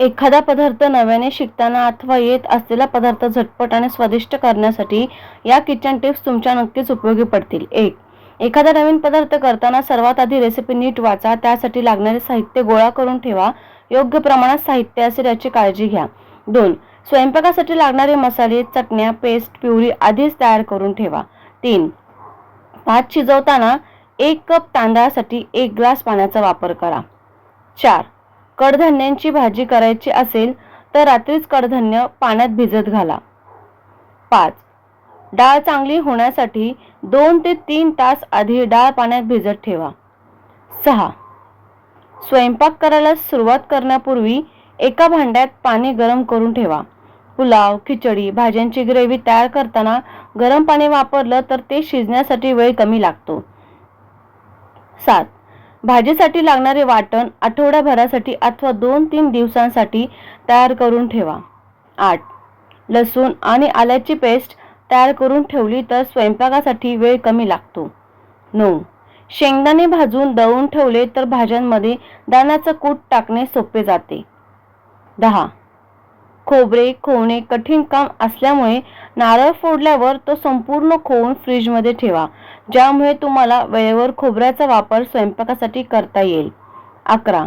एखादा पदार्थ नव्याने शिकताना अथवा येत असलेला पदार्थ झटपट आणि स्वादिष्ट करण्यासाठी या किचन टिप्स तुमच्या नक्कीच उपयोगी पडतील. एक एखादा नवीन पदार्थ करताना सर्वात आधी रेसिपी नीट वाचा त्यासाठी लागणारे साहित्य गोळा करून ठेवा योग्य प्रमाणात साहित्य असेल याची काळजी घ्या. दोन स्वयंपाकासाठी लागणारे मसाले चटण्या पेस्ट प्युरी आधीच तयार करून ठेवा. तीन भात शिजवताना एक कप तांदळासाठी एक ग्लास पाण्याचा वापर करा. चार कडधान्यांची भाजी करायची असेल तर रात्रीच कडधान्य पाण्यात भिजत घाला. पाच. डाळ चांगली होण्यासाठी दोन ते तीन तास आधी डाळ पाण्यात भिजत ठेवा. सहा. स्वयंपाक करायला सुरुवात करण्यापूर्वी एका भांड्यात पाणी गरम करून ठेवा. पुलाव खिचडी भाज्यांची ग्रेव्ही तयार करताना गरम पाणी वापरलं तर ते शिजण्यासाठी वेळ कमी लागतो. सात. भाजीसाठी लागणारे वाटण आठवड्याभरासाठी अथवा दोन तीन दिवसांसाठी तयार करून ठेवा. आठ. लसूण आणि आल्याची पेस्ट तयार करून ठेवली तर स्वयंपाकासाठी वेळ कमी लागतो. नऊ. शेंगदाणे भाजून दळून ठेवले तर भाज्यांमध्ये दाण्याचं कूट टाकणे सोपे जाते. दहा. खोबरे खोवणे कठीण काम असल्यामुळे नारळ फोडल्यावर तो संपूर्ण खोवून फ्रीजमध्ये ठेवा. ज्यामुळे तुम्हाला वेळेवर खोबऱ्याचा वापर स्वयंपाकासाठी करता येईल. अकरा.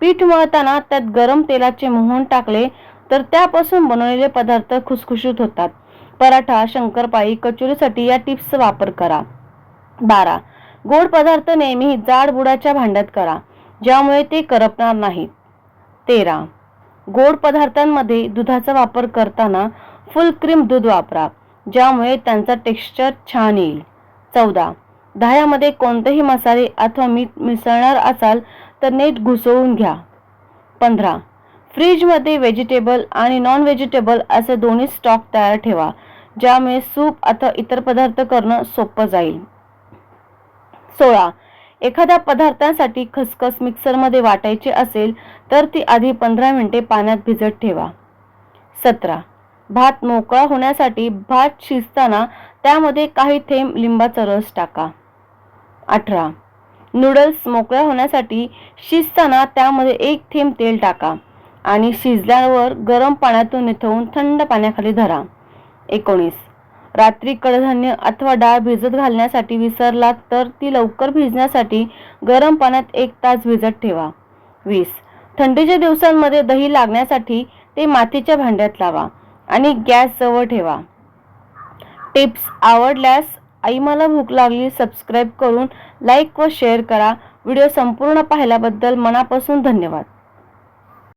पीठ मळताना त्यात गरम तेलाचे मोहन टाकले तर त्यापासून बनवलेले पदार्थ खुसखुशीत होतात. पराठा शंकरपाळी कचोरीसाठी या टिप्सचा वापर करा. बारा. गोड पदार्थ नेहमी जाड बुडाच्या भांड्यात करा ज्यामुळे ते करपणार नाहीत. तेरा. गोड पदार्थांमध्ये दुधाचा वापर करताना फुल क्रीम दूध वापरा ज्यामुळे त्यांचा टेक्स्चर छान येईल. चौदा. दह्यामध्ये कोणतेही मसाले अथवा मीठ मिसळणार असाल तर नीट घुसळून घ्या. पंधरा. फ्रीजमध्ये व्हेजिटेबल आणि नॉन व्हेजिटेबल असे दोन्ही स्टॉक तयार ठेवा ज्यामुळे सूप अथवा इतर पदार्थ करणं सोपं जाईल. सोळा. एखाद्या पदार्थांसाठी खसखस मिक्सरमध्ये वाटायची असेल तर ती आधी पंधरा मिनिटे पाण्यात भिजत ठेवा. सतरा. भात मोकळा होण्यासाठी भात शिजताना त्यामध्ये काही थेंब लिंबाचा रस टाका. अठरा. नूडल्स मोकळ्या होण्यासाठी शिजताना त्यामध्ये एक थेंब तेल टाका आणि शिजल्यावर गरम पाण्यातून निथवून थंड पाण्याखाली धरा. एकोणीस. रात्री कडधान्य अथवा डाळ भिजत घालण्यासाठी विसरलात तर ती लवकर भिजण्यासाठी गरम पाण्यात एक तास भिजत ठेवा. वीस. थंडीच्या दिवसांमध्ये दही लागण्यासाठी ते मातीच्या भांड्यात लावा. आणि गॅस जवळ ठेवा. टिप्स आवडल्यास आई मला भूक लागली सबस्क्राईब करून लाईक व शेअर करा. व्हिडिओ संपूर्ण पाहिल्याबद्दल मनापासून धन्यवाद.